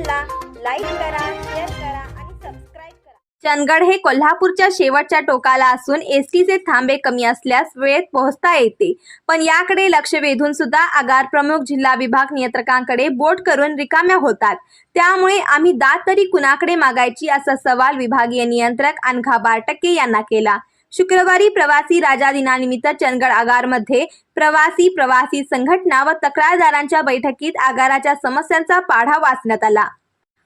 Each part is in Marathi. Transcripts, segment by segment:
चॅनलला लाईक करा शेअर करा आणि सबस्क्राईब करा. चंदगड हे कोल्हापूरच्या शेवटच्या टोकाला असून एस टीचे थांबे कमी असल्यास वेळेत पोहोचता येते. पण याकडे लक्ष वेधून सुद्धा आगार प्रमुख जिल्हा विभाग नियंत्रकांकडे बोट करून रिकाम्या होतात. त्यामुळे आम्ही दात तरी कुणाकडे मागायची असा सवाल विभागीय नियंत्रक अनघा बारटक्के यांना केला. शुक्रवारी प्रवासी राजा दिनानिमित्त चंदगड आगारमध्ये प्रवासी प्रवासी संघटना व तक्रारदारांच्या बैठकीत आगाराच्या समस्यांचा पाढा वाचण्यात आला.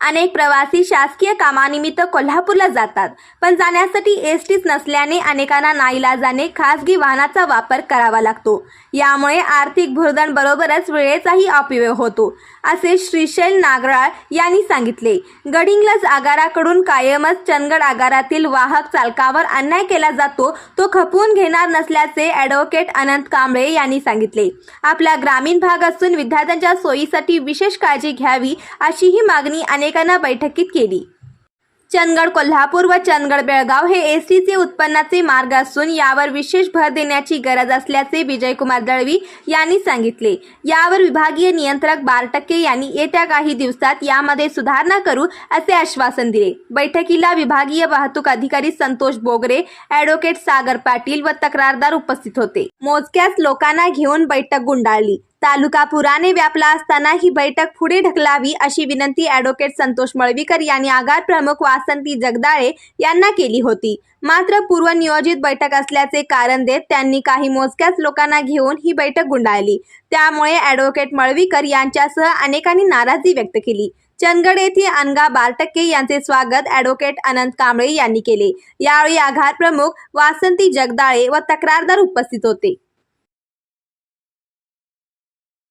अनेक प्रवासी शासकीय कामानिमित्त कोल्हापूरला जातात पण जाण्यासाठी एस टीच नसल्याने अनेकांना नाईलाजाने खासगी वाहनाचा वापर करावा लागतो. यामुळे आर्थिक भुर्दण बरोबरच वेळेचाही अपव्यय होतो असे श्रीशैल नागराळ यांनी सांगितले. गडिंग्लज आगाराकडून कायमच चंदगड आगारातील वाहक चालकावर अन्याय केला जातो तो खपवून घेणार नसल्याचे ॲडव्होकेट अनंत कांबळे यांनी सांगितले. आपला ग्रामीण भाग असून विद्यार्थ्यांच्या सोयीसाठी विशेष काळजी घ्यावी अशी ही मागणी अनेकांना बैठकीत केली. चंदगड कोल्हापूर व चंदगड बेळगाव हे एसटीचे उत्पन्नाचे मार्ग असून यावर विशेष भर देण्याची गरज असल्याचे विजयकुमार दळवी यांनी सांगितले. यावर विभागीय नियंत्रक बारटक्के यांनी येत्या काही दिवसात यामध्ये सुधारणा करू असे आश्वासन दिले. बैठकीला विभागीय वाहतूक अधिकारी संतोष बोगरे ॲडव्होकेट सागर पाटील व तक्रारदार उपस्थित होते. मोजक्याच लोकांना घेऊन बैठक गुंडाळली. तालुका पुराने व्यापला असताना ही बैठक पुढे ढकलावी अशी विनंती ॲडव्होकेट संतोष मळवीकर यांनी आगार प्रमुख वासंती जगदाळे यांना केली होती. मात्र पूर्वनियोजित बैठक असल्याचे कारण देत त्यांनी काही मोजक्याच लोकांना घेऊन ही बैठक गुंडाळली. त्यामुळे ॲडव्होकेट मळवीकर यांच्यासह अनेकांनी नाराजी व्यक्त केली. चंदगड येथे अनगा बारटक्के यांचे स्वागत ॲडव्होकेट अनंत कांबळे यांनी केले. यावेळी आघार प्रमुख वासंती जगदाळे व तक्रारदार उपस्थित होते.